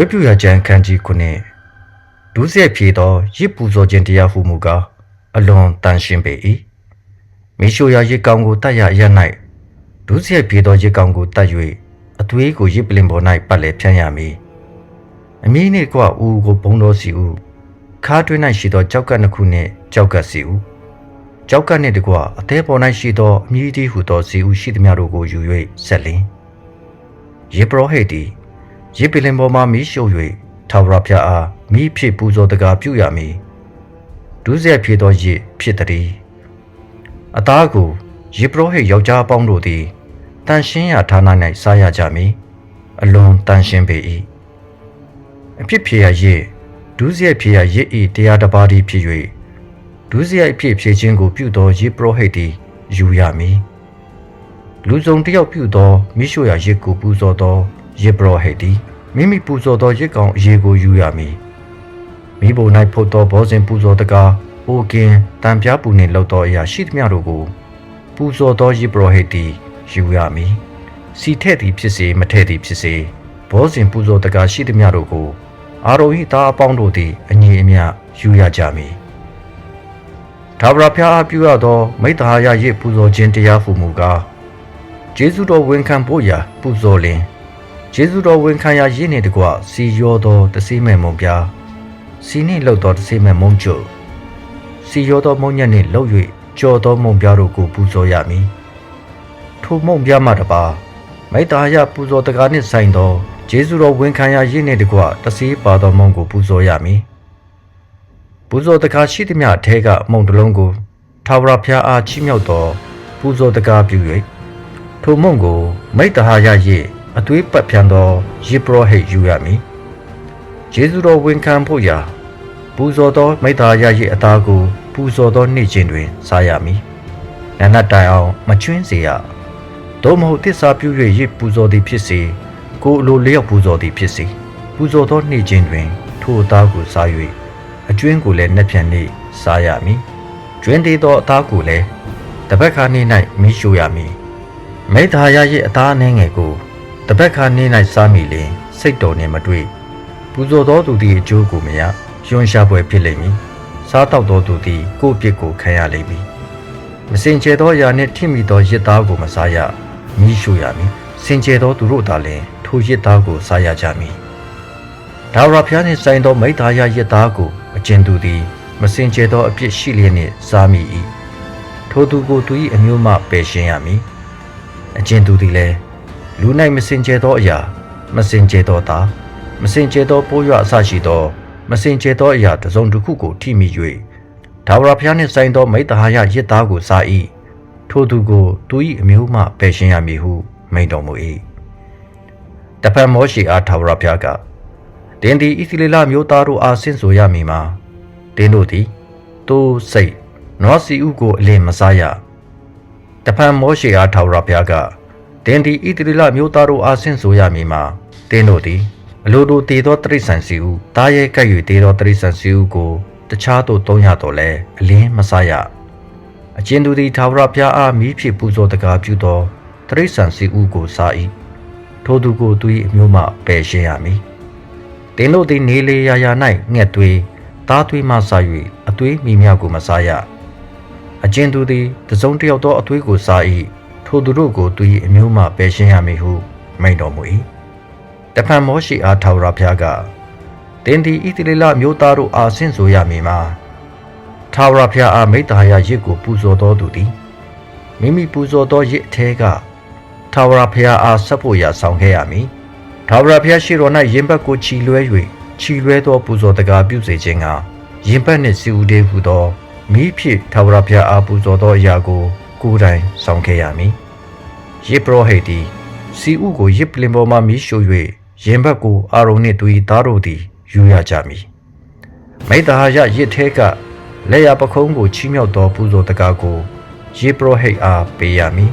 ဝိပုယကျမ်းခန်းကြီးခုနှစ်ဒုစရိုက်ဖြေသောရစ်ပူဇော်ခြင်းတရားဟုမူကားအလွန်တန်ရှင်းပေ၏မိရှုရာရစ်ကောင်ကိုတတ်ရရ၌ဒုစရိုက်ဖြေသောရစ်ကောင်ကိုတတ်၍အသွေးကိုရစ်ပလင်ပေါ်၌ပတ်လဲဖြန်းရမည်အမီးနှင့်ကွာဦးကိုဘုံတော်စီဦးခါတွင်း၌ရှိသောကြောက်ကပ်နှစ်ခုနှင့်ကြောက်ကပ်စီဦးကြောက်ကပ်နှင့်တကွအသေးပေါ်၌ရှိသောအမီးတီဟုသောစီဦးရှိသည်များတို့ကိုယူ၍ဆက်လင်ယေဘရဟေတီ ရစ်ပလင်ပေါ်မှမီးရှို့၍ထာဝရဘုရားအားမိဖြစ်ပူဇော်တကားပြုရမည်ဒုစရိုက်ဖြစ်သောရစ်ဖြစ်တည်းအသားကိုယေပရောဟိတ်ယောက်ျားအပေါင်းတို့သည်တန်ရှင်းရာဌာန၌စားရကြမည်အလွန်တန်ရှင်းပေ၏အဖြစ်ဖြစ်ရာရစ်ဒုစရိုက်ဖြစ်ရာရစ်ဤတရားတစ်ပါးတည်းဖြစ်၍ဒုစရိုက်ဖြစ်ဖြစ်ခြင်းကိုပြုသောယေပရောဟိတ်သည်ယူရမည်လူစုံတစ်ယောက်ပြုသောမိရှုရာရစ်ကိုပူဇော်သောယေပရောဟိတ်သည် မိမိပူဇော်သောရစ်ကောင်အရေးကိုယူရမည်မိဘုံ၌ဖုတ်သောဘောဇင်ပူဇော်တကားအိုကင်တံပြားပူနှင့်လောက်သောအရာရှိသမျှတို့ကိုပူဇော်သောယေပရောဟိတ်သည်ယူရမည်စီထက်သည်ဖြစ်စေမထက်သည်ဖြစ်စေဘောဇင်ပူဇော်တကားရှိသမျှတို့ကိုအာရိုဟိသားအပေါင်းတို့သည်အညီအမျှယူရကြမည်ဒါဗရာဖျားအားပြုရသောမိတ္တဟာယရစ်ပူဇော်ခြင်းတရားဟုမူကားကျေးဇူးတော်ဝန်ခံဖို့ရာပူဇော်လင် ကျေးဇူးတော်ဝန်ခံရာရည်နှင့်တကွစီရောသောတစိမဲ့မုံပြားစီနှင့်လှုပ်သောတစိမဲ့မုံကျုပ်စီရောသောမုံညက်နှင့်လှုပ်၍ကြော်သောမုံပြားတို့ကိုပူဇော်ရမည်ထိုမုံပြားမှတပါမိတ္တာယပူဇော်တကားနှင့်ဆိုင်သောကျေးဇူးတော်ဝန်ခံရာရည်နှင့်တကွတစိပါသောမုံကိုပူဇော်ရမည်ပူဇော်တကားရှိသည်များအထက်ကမုံတစ်လုံးကိုထာဝရဘုရားအားချီးမြှောက်သောပူဇော်တကားပြု၍ထိုမုံကိုမိတ္တဟာယရည် အသွေးပတ်ဖြန်းသောယေပရောဟိတ်ယူရမည်ယေရှုတော်ဝန်ခံဖို့ရာပူဇော်သောမိသားရရဲ့အသားကိုပူဇော်သောနေ့ချင်းတွင်စားရမည်နန္ဒတိုင်အောင်မချွင်းစေရသို့မဟုတ်တစ္ဆာပြု၍ရစ်ပူဇော်သည်ဖြစ်စေကိုယ်အလိုလျောက်ပူဇော်သည်ဖြစ်စေပူဇော်သောနေ့ချင်းတွင် ထိုအသားကိုစား၍အကျွင်းကိုလည်းနှက်ဖြန်နေ့စားရမည်ကျွင်းသေးသောအသားကိုလည်းတပတ်ခါနေ့၌မိရှို့ရမည်မိသားရရဲ့အသားအနှဲငယ်ကို တပတ်ခါနေ၌စားမိလင်စိတ်တော်နှင့်မတွေ့ပူဇော်သောသူသည်အကျိုးကိုမရယွန်ရှာပွဲဖြစ်လိမ့်မည်စားတောက်သောသူသည်ကိုယ့်ပြစ်ကိုခံရလိမ့်မည်မစင်ကြဲသောအရာနှင့်ထိမိသောရစ်သားကိုမစားရမိရှုရမည်စင်ကြဲသောသူတို့သာလျှင်ထိုရစ်သားကိုစားရကြမည်ဒါဝရဖျားနှင့်ဆိုင်သောမိသားရရစ်သားကိုအကျဉ်သူသည် မစင်ကြဲသောအပြစ်ရှိလျက်နှင့်စားမိ၏ထိုသူကိုသူ၏အမျိုးမှပယ်ရှင်းရမည်အကျဉ်သူသည်လည်း လူ၌မစင်ကြဲသောအရာမစင်ကြဲသောသားမစင်ကြဲသောပိုးရွအစရှိသော မစင်ကြဲသောအရာတစ်စုံတစ်ခုကိုထိမိ၍ဒါဝရဖျားနှင့်ဆိုင်သောမိတ္တဟာယရစ်သားကိုစား၏ထိုသူကိုသူ၏အမျိုးမှပယ်ရှင်းရမည်ဟုမိန့်တော်မူ၏တပံမောရှိအားဒါဝရဖျားကတင်းသည်ဣသရေလမျိုးသားတို့အားဆင့်ဆိုရမည်မှာတင်းတို့သည်သူစိတ်နွားစီဥကိုအလင်းမစားရတပံမောရှိအားဒါဝရဖျားက တင်ဒီဣတရီလမျိုးသားတို့အားဆင့်ဆိုရမည်မှာတင်းတို့သည်အလိုတို့တည်သောတရိษံစီဟုတားရဲကပ်၍တည်သောတရိษံစီဟုကိုတခြားသို့သုံးရတော့လဲအလင်းမဆရအကျဉ်သူသည်သာဝရဘုရားအားမိဖြစ်ပူဇော်တကားပြုသောတရိษံစီဟုကိုစား၏ထိုသူကိုသူ၏အမျိုးမှပယ်ရှင်းရမည်တင်းတို့သည်နေလေရာရာ၌ငှက်သွေးသားသွေးမှစား၍အသွေးမိမြောက်ကိုမစားရအကျဉ်သူသည်တစုံတစ်ယောက်သောအသွေးကိုစား၏ ထိုသူတို့ကိုသူ၏အမျိုးမှပယ်ရှင်းရမည်ဟုမိန့်တော်မူ၏တဖန်မောရှိအားထာဝရဘုရားကတင်းဒီဣသရေလမျိုးသားတို့အားဆင့်ဆိုရမည်မှာထာဝရဘုရားအားမိတ္တဟာယရစ်ကိုပူဇော်တော်သူသည်မိမိပူဇော်သောရစ်အထဲကထာဝရဘုရားအားဆက်ဖို့ရာဆောင်ခဲ့ရမည်ထာဝရဘုရားရှိတော်၌ရင်ဘတ်ကိုချီလွဲ၍ချီလွဲသောပူဇော်တကားပြုစေခြင်းကရင်ဘတ်နှင့်စီဦးသေးဟုသောမိဖြစ်ထာဝရဘုရားအားပူဇော်သောအရာကို ကိုယ်တိုင်ဆောင်ခဲ့ရမည်ယေပရောဟိတ်သည်စီဥကိုယေပလင်ပေါ်မှမီးရှို့၍ရင်ဘတ်ကိုအာရုံနှင့်သူ၏သားတို့သည်ယူရကြမည်မိတ္တဟာယရစ်ထဲကလက်ရပခုံးကိုချီးမြှောက်သောပူဇော်တကားကိုယေပရောဟိတ်အားပေးရမည်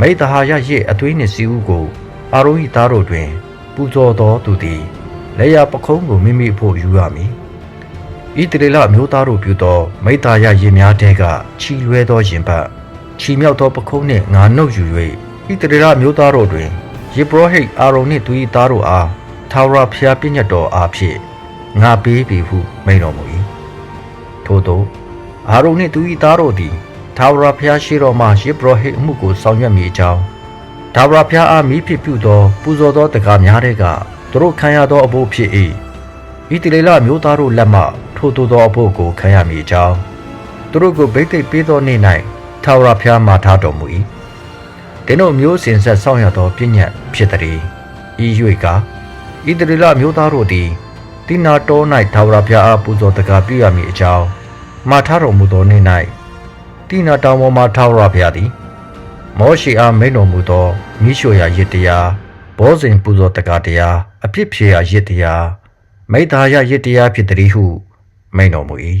မိတ္တဟာယရစ်အသွေးနှင့်စီဥကိုအာရုံ၏သားတို့တွင် ပူဇော်သောသူသည်လက်ရပခုံးကိုမိမိအဖို့ယူရမည်ဤတရေလမျိုးသားတို့ပြုသောမိတ္တရာရင်များတဲကချီလွဲသောရင်ဘတ် ချီမြောက်သောပခုံးနှင့်ငါနှုတ်ယူ၍ဣတရေရမျိုးသားတို့တွင်ယေဘရဟိတ်အာရုန်နှင့်သူ၏သားတို့အားထာဝရဘုရားပြည့်ညတ်တော်အားဖြင့်ငါပေးပြီဟုမိန်တော်မူ၏ထို့သောအာရုန်နှင့်သူ၏သားတို့သည်ထာဝရဘုရားရှိတော်မှယေဘရဟိတ်အမှုကိုဆောင်ရွက်မိအကြောင်းထာဝရဘုရားအားမိဖြစ်ပြုသောပူဇော်သောတကားများတဲ့ကသူတို့ခံရသောအဖို့ဖြစ်၏ဤတိလေလမျိုးသားတို့လက်မှထိုသို့သောအဖို့ကိုခံရမိအကြောင်းသူတို့ကိုဗိသိက်ပေးသောနေ့၌ ထာဝရဘုရားမှာထားတော်မူ၏တင်းတို့မျိုးစင်ဆက်ဆောင်ရသောပြည့်ညတ်ဖြစ်သည်ဤ၍ကဤတိလေလမျိုးသားတို့သည်တိနာတော်၌ထာဝရဘုရားအားပူဇော်တကားပြုရမည်အကြောင်းမှာထားတော်မူသောနေ့၌တိနာတောင်ပေါ်မှာထာဝရဘုရားသည်မောရှိအားမိန်တော်မူသောမိရှုရာရစ်တရားဘောဇင်ပူဇော်တကားတရားအပြစ်ဖြေရာရစ်တရားမိသားရရစ်တရားဖြစ်သည်ဟုမိန်တော်မူ၏